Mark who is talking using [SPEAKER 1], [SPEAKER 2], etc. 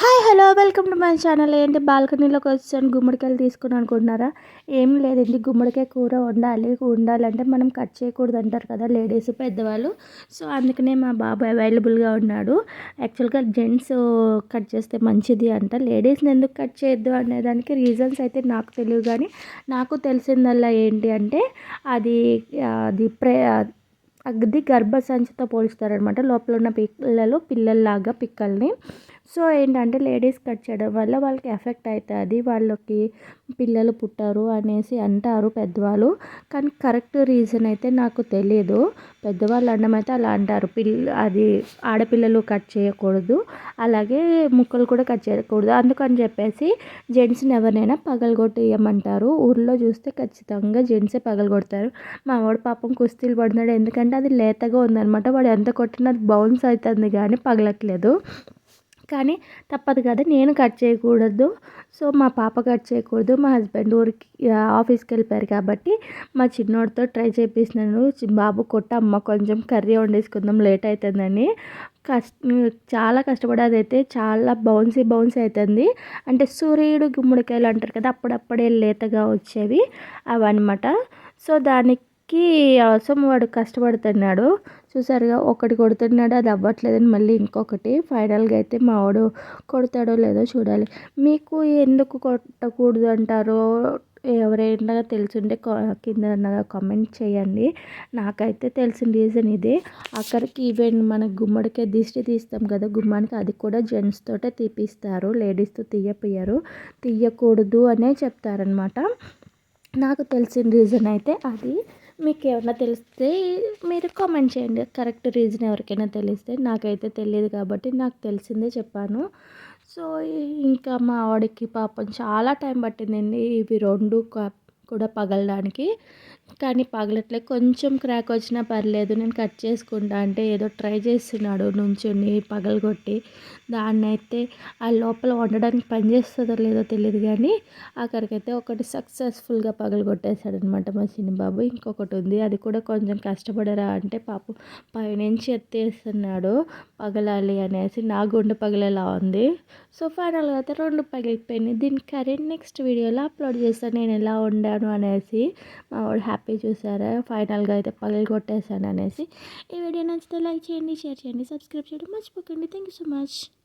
[SPEAKER 1] Hi hello welcome to my channel. ఏంటి బాల్కనీలోకి వచ్చాను గుమ్మడికాయలు తీసుకుని అనుకుంటున్నారా? ఏం లేదండి గుమ్మడికాయ కూర వండాలి. వండాలంటే మనం కట్ చేయకూడదు అంటారు కదా లేడీస్ పెద్దవాళ్ళు. సో అందుకనే మా బాబు అవైలబుల్గా ఉన్నాడు. యాక్చువల్గా జెంట్స్ కట్ చేస్తే మంచిది అంట. లేడీస్ని ఎందుకు కట్ చేయొద్దు అనేదానికి రీజన్స్ అయితే నాకు తెలియదు. కానీ నాకు తెలిసిందల్లా ఏంటి అంటే అది అది ప్రే అది గర్భసంచితో పోలుస్తారనమాట లోపల ఉన్న పిల్లలు పిల్లల్లాగా పిక్కల్ని. సో ఏంటంటే లేడీస్ కట్ చేయడం వల్ల వాళ్ళకి ఎఫెక్ట్ అవుతుంది వాళ్ళకి పిల్లలు పుట్టారు అనేసి అంటారు పెద్దవాళ్ళు. కానీ కరెక్ట్ రీజన్ అయితే నాకు తెలియదు పెద్దవాళ్ళు అనడం అయితే అలా అంటారు. పిల్ల అది ఆడపిల్లలు కట్ చేయకూడదు. అలాగే ముక్కలు కూడా కట్ చేయకూడదు. అందుకని చెప్పేసి జెంట్స్ని ఎవరినైనా పగలగొట్టేయమంటారు. ఊర్లో చూస్తే ఖచ్చితంగా జెంట్సే పగలగొడతారు. మా వాడు పాపం కుస్తీలు పడుతున్నాడు. ఎందుకంటే అది లేతగా ఉందన్నమాట. వాడు ఎంత కొట్టినా బౌన్స్ అవుతుంది కానీ పగలట్లేదు. కానీ తప్పదు కదా నేను కట్ చేయకూడదు. సో మా పాప కట్ చేయకూడదు. మా హస్బెండ్ ఊరికి ఆఫీస్కి వెళ్ళిపోయారు కాబట్టి మా చిన్నోడితో ట్రై చేపిస్తున్నాను. బాబు కొట్ట అమ్మ కొంచెం కర్రీ వండేసుకుందాం లేట్ అవుతుందని కష్ట చాలా కష్టపడి అదైతే చాలా బౌన్సీ బౌన్సీ అవుతుంది అంటే సూర్యుడు గుమ్మడికాయలు అంటారు కదా అప్పుడప్పుడే లేతగా వచ్చేవి అవన్నమాట. సో దానికి కి అవసరం వాడు కష్టపడుతున్నాడు. చూసారుగా ఒకటి కొడుతున్నాడు అది అవ్వట్లేదని మళ్ళీ ఇంకొకటి. ఫైనల్గా అయితే మా వాడు కొడతాడో లేదో చూడాలి. మీకు ఎందుకు కొట్టకూడదు అంటారో ఎవరైనా తెలుసుంటే కింద కామెంట్ చేయండి. నాకైతే తెలిసిన రీజన్ ఇదే. అక్కడికి ఈవెన్ మన గుమ్మడికే దిష్టి తీస్తాం కదా గుమ్మానికి అది కూడా జెంట్స్ తోటే తీపిస్తారు. లేడీస్తో తీయపోయారు తీయకూడదు అనే చెప్తారనమాట నాకు తెలిసిన రీజన్ అయితే అది. మీకు ఏమన్నా తెలిస్తే మీరు కామెంట్ చేయండి. కరెక్ట్ రీజన్ ఎవరికైనా తెలిస్తే. నాకైతే తెలియదు కాబట్టి నాకు తెలిసిందే చెప్పాను. సో ఇంకా మా ఆవిడకి పాపం చాలా టైం పట్టిందండి. ఇవి రెండు కూడా పగలడానికి. కానీ పగలట్లే కొంచెం క్రాక్ వచ్చినా పర్లేదు. నేను కట్ చేసుకుంటా అంటే ఏదో ట్రై చేస్తున్నాడు నుంచుని పగలగొట్టి. దాన్ని అయితే ఆ లోపల వండడానికి పని చేస్తుందో లేదో తెలియదు కానీ అక్కడికైతే ఒకటి సక్సెస్ఫుల్గా పగలగొట్టేశాడు అనమాట మా చిన్నబాబు ఇంకొకటి ఉంది. అది కూడా కొంచెం కష్టపడరా అంటే పాపం పైనుంచి ఎత్తేస్తున్నాడు పగలాలి అనేసి. నా గుండె పగలేలా ఉంది. సో ఫైనల్గా అయితే రెండు పగిలిపోయినాయి. దీని కరెంట్ నెక్స్ట్ వీడియోలో అప్లోడ్ చేస్తాను నేను ఎలా వండాను అనేసి మా వాడు హ్యాపీ చూసారా? ఫైనల్గా అయితే పగలు కొట్టేశాను అనేసి. ఈ వీడియో నచ్చితే లైక్ చేయండి షేర్ చేయండి సబ్స్క్రైబ్ చేయడం మర్చిపోకండి. Thank you so much.